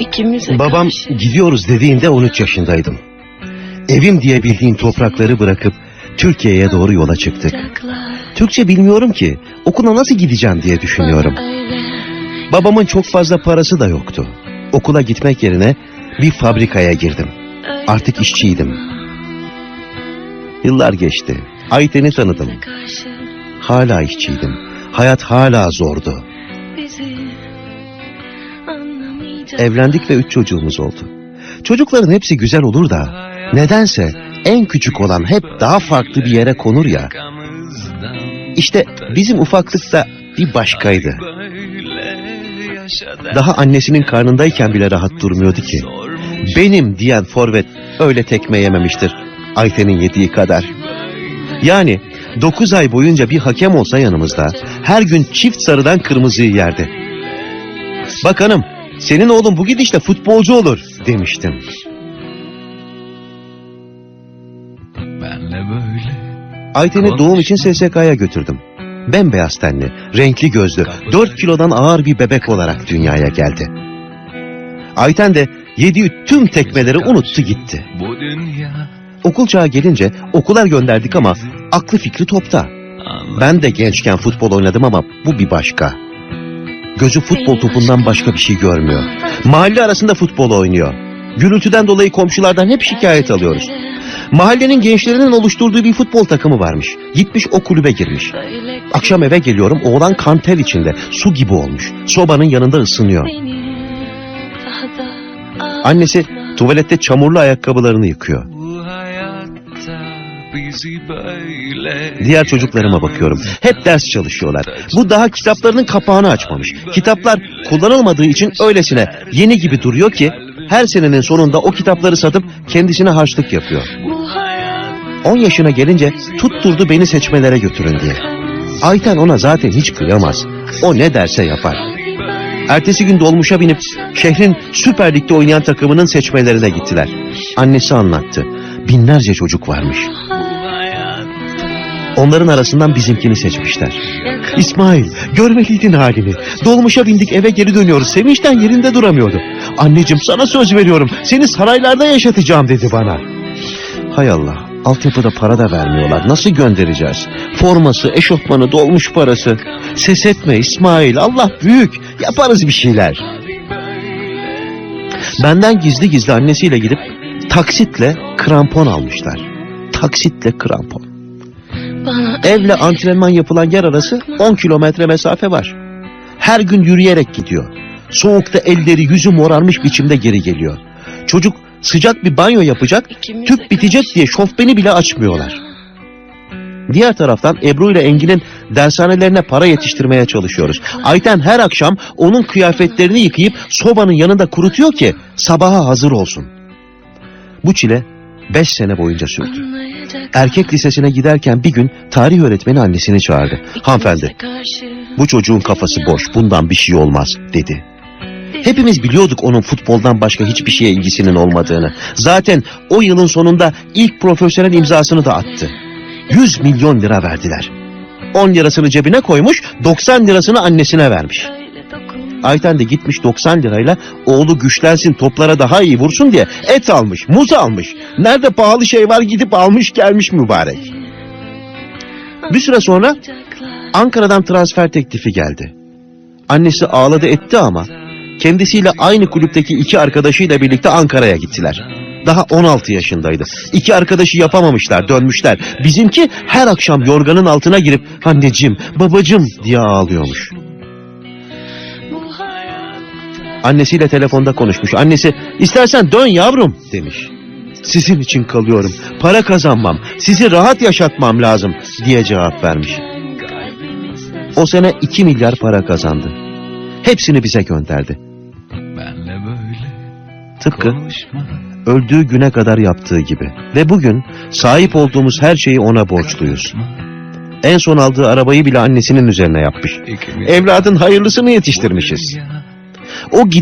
İkimize Babam karşı gidiyoruz dediğinde 13 yaşındaydım. Evim diye bildiğim toprakları bırakıp Türkiye'ye doğru yola çıktık. Türkçe bilmiyorum ki okula nasıl gideceğim diye düşünüyorum. Babamın çok fazla parası da yoktu. Okula gitmek yerine bir fabrikaya girdim. Artık işçiydim. Yıllar geçti. Ayten'i tanıdım. Hala işçiydim. Hayat hala zordu. Evlendik ve üç çocuğumuz oldu. Çocukların hepsi güzel olur da nedense en küçük olan hep daha farklı bir yere konur ya. İşte bizim ufaklıkta bir başkaydı. Daha annesinin karnındayken bile rahat durmuyordu ki. Benim diyen forvet öyle tekme yememiştir. Ayten'in yediği kadar. Yani 9 ay boyunca bir hakem olsa yanımızda her gün çift sarıdan kırmızıyı yerdi. Bak hanım senin oğlun bu gidişle futbolcu olur demiştim. Benle böyle Ayten'i doğum için SSK'ya götürdüm. Bembeyaz tenli, renkli gözlü, 4 kilodan ağır bir bebek olarak dünyaya geldi. Ayten de yediği tüm tekmeleri unuttu gitti. bu dünya Okul çağı gelince okula gönderdik ama aklı fikri topta. Ben de gençken futbol oynadım ama bu bir başka. Gözü futbol topundan başka bir şey görmüyor. Mahalle arasında futbol oynuyor. Gürültüden dolayı komşulardan hep şikayet alıyoruz. Mahallenin gençlerinin oluşturduğu bir futbol takımı varmış. Gitmiş o kulübe girmiş. Akşam eve geliyorum oğlan kanter içinde. Su gibi olmuş. Sobanın yanında ısınıyor. Annesi tuvalette çamurlu ayakkabılarını yıkıyor. Diğer çocuklarıma bakıyorum. Hep ders çalışıyorlar. Bu daha kitaplarının kapağını açmamış. Kitaplar kullanılmadığı için öylesine yeni gibi duruyor ki her senenin sonunda o kitapları satıp kendisine harçlık yapıyor. Bu hayat 10 yaşına gelince tutturdu beni seçmelere götürün diye. Ayten ona zaten hiç kıyamaz. O ne derse yapar. Ertesi gün dolmuşa binip şehrin Süper Lig'de oynayan takımının seçmelerine gittiler. Annesi anlattı. Binlerce çocuk varmış. Onların arasından bizimkini seçmişler. İsmail, görmeliydin halini. Dolmuşa bindik eve geri dönüyoruz. Sevinçten yerinde duramıyordu. Anneciğim sana söz veriyorum. Seni saraylarda yaşatacağım dedi bana. Hay Allah, altyapıda para da vermiyorlar. Nasıl göndereceğiz? Forması, eşofmanı, dolmuş parası. Ses etme İsmail, Allah büyük. Yaparız bir şeyler. Benden gizli gizli annesiyle gidip taksitle krampon almışlar. Taksitle krampon. Evle antrenman yapılan yer arası 10 kilometre mesafe var. Her gün yürüyerek gidiyor. Soğukta elleri yüzü morarmış biçimde geri geliyor. Çocuk sıcak bir banyo yapacak, tüp bitecek diye şofbeni bile açmıyorlar. Diğer taraftan Ebru ile Engin'in dershanelerine para yetiştirmeye çalışıyoruz. Ayten her akşam onun kıyafetlerini yıkayıp sobanın yanında kurutuyor ki sabaha hazır olsun. Bu çile 5 sene boyunca sürdü. Erkek lisesine giderken bir gün tarih öğretmeni annesini çağırdı. Hanımefendi, bu çocuğun kafası boş, bundan bir şey olmaz, dedi. Hepimiz biliyorduk onun futboldan başka hiçbir şeye ilgisinin olmadığını. Zaten o yılın sonunda ilk profesyonel imzasını da attı. 100 milyon lira verdiler. 10 lirasını cebine koymuş, 90 lirasını annesine vermiş. Ayten de gitmiş 90 lirayla oğlu güçlensin toplara daha iyi vursun diye et almış, muz almış. Nerede pahalı şey var gidip almış gelmiş mübarek. Bir süre sonra. Ankara'dan transfer teklifi geldi. Annesi ağladı etti ama kendisiyle aynı kulüpteki iki arkadaşıyla birlikte Ankara'ya gittiler. Daha 16 yaşındaydı. İki arkadaşı yapamamışlar, dönmüşler. Bizimki her akşam yorganın altına girip anneciğim, babacığım diye ağlıyormuş. Annesiyle telefonda konuşmuş. Annesi istersen dön yavrum demiş. Sizin için kalıyorum. Para kazanmam, sizi rahat yaşatmam lazım diye cevap vermiş. O sene 2 milyar para kazandı. Hepsini bize gönderdi. Tıpkı öldüğü güne kadar yaptığı gibi. Ve bugün sahip olduğumuz her şeyi ona borçluyuz. En son aldığı arabayı bile annesinin üzerine yapmış. Evladın hayırlısını yetiştirmişiz. O gidiyor